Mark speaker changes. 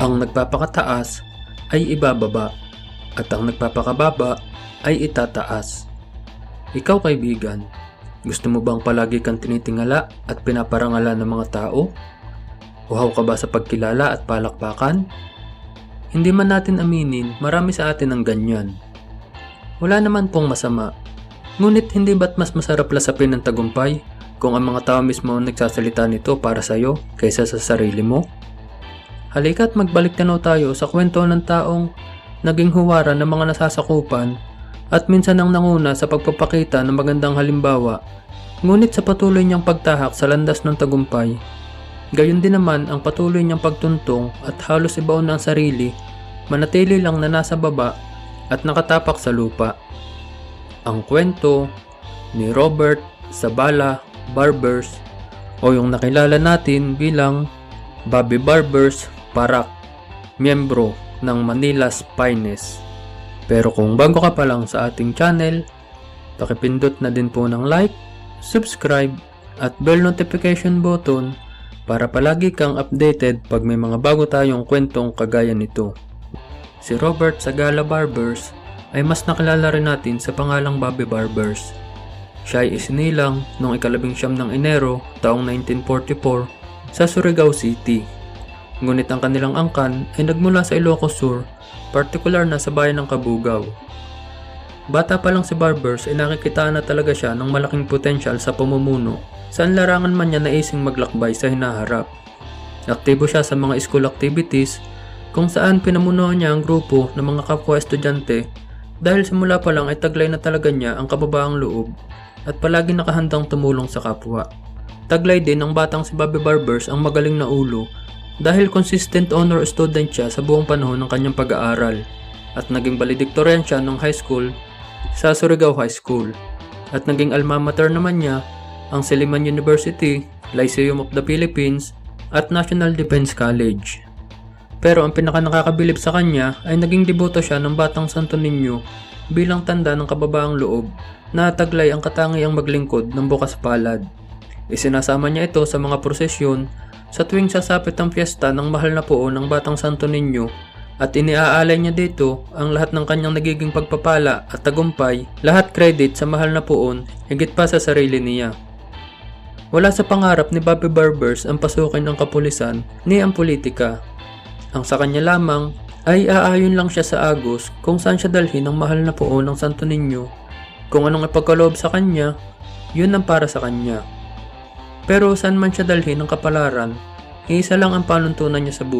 Speaker 1: Ang nagpapakataas ay ibababa at ang nagpapakababa ay itataas. Ikaw kaibigan, gusto mo bang palagi kang tinitingala at pinaparangalan ng mga tao? Uhaw ka ba sa pagkilala at palakpakan? Hindi man natin aminin, marami sa atin ang ganyan. Wala naman pong masama. Ngunit hindi ba't mas masarap lasapin ng tagumpay kung ang mga tao mismo ang nagsasalita nito para sa'yo kaysa sa sarili mo? Halika't magbalik tanaw tayo sa kwento ng taong naging huwara ng mga nasasakupan at minsan ang nanguna sa pagpapakita ng magandang halimbawa ngunit sa patuloy niyang pagtahak sa landas ng tagumpay. Gayon din naman ang patuloy niyang pagtuntong at halos ibaon ng sarili, manatili lang na nasa baba at nakatapak sa lupa. Ang kwento ni Robert Sabala Barbers o yung nakilala natin bilang Bobby Barbers Parak, miyembro ng Manila's Finest. Pero kung bago ka pa lang sa ating channel, pakipindot na din po ng like, subscribe, at bell notification button para palagi kang updated pag may mga bago tayong kwentong kagaya nito. Si Robert Sagala Barbers ay mas nakilala rin natin sa pangalang Bobby Barbers. Siya ay isinilang noong ikalabing siyam ng Enero taong 1944 sa Surigao City. Ngunit ang kanilang angkan ay nagmula sa Ilocos Sur, partikular na sa bayan ng Kabugaw. Bata pa lang si Barbers ay nakikita na talaga siya ng malaking potensyal sa pamumuno saan larangan man niya naising maglakbay sa hinaharap. Aktibo siya sa mga school activities kung saan pinamunuan niya ang grupo ng mga kapwa estudyante dahil simula pa lang ay taglay na talaga niya ang kababaang loob at palagi nakahandang tumulong sa kapwa. Taglay din ng batang si Bobby Barbers ang magaling na ulo dahil consistent honor student siya sa buong panahon ng kanyang pag-aaral at naging valedictorian siya ng high school sa Surigao High School at naging alma mater naman niya ang Siliman University, Lyceum of the Philippines at National Defense College. Pero ang pinaka nakakabilib sa kanya ay naging deboto siya ng Batang Santo Niño bilang tanda ng kababaang loob na taglay ang katangiang maglingkod ng bukas palad. Isinasama niya ito sa mga prosesyon sa tuwing sasapit ang fiesta ng mahal na poon ng Batang Santo Niño at iniaalay niya dito ang lahat ng kanyang nagiging pagpapala at tagumpay, lahat credit sa mahal na poon, higit pa sa sarili niya. Wala sa pangarap ni Bobby Barbers ang pasukin ng kapulisan ni ang politika. Ang sa kanya lamang ay aayon lang siya sa Agos kung saan siya dalhin ang mahal na poon ng Santo Niño. Kung anong ipagkaloob sa kanya, yun ang para sa kanya. Pero saan man siya dalhin ng kapalaran, isa lang ang panuntunan niya sa buhay.